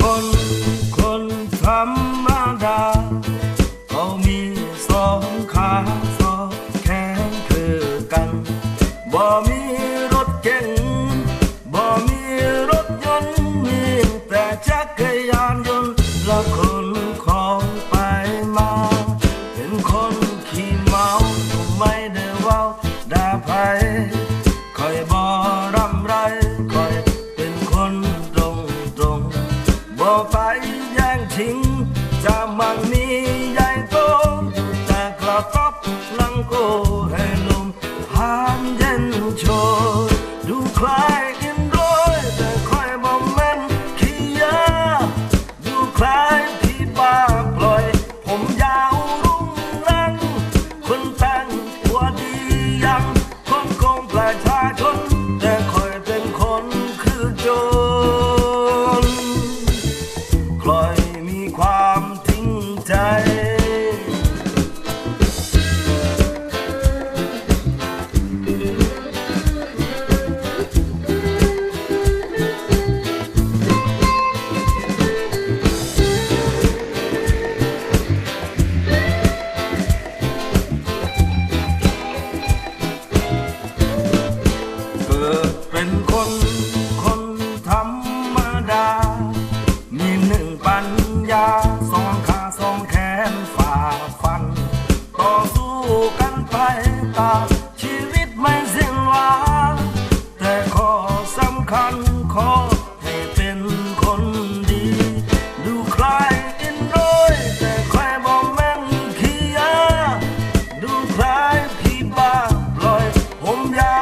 คนคนธรรมดาเขามีสองขาสองแขนคือกันบ่มีรถเก๋งบ่มีรถยนต์มีแต่จักรยานยนต์และคนของไปมาเป็นคนขี่เมาไม่ได้ว้าด่าไผ บ่ไฟแย่งชิงจะมั่งมีใหญ่โตแต่กระทบลังโก คู่กันไปตาชีวิตไม่สิ้นหวังแต่ขอสำคัญขอให้เป็นคนดี ดูคล้ายอินโดยแต่ใครบอกแม่งขี้ยาดูคล้ายพี่บ้าปล่อยผมยา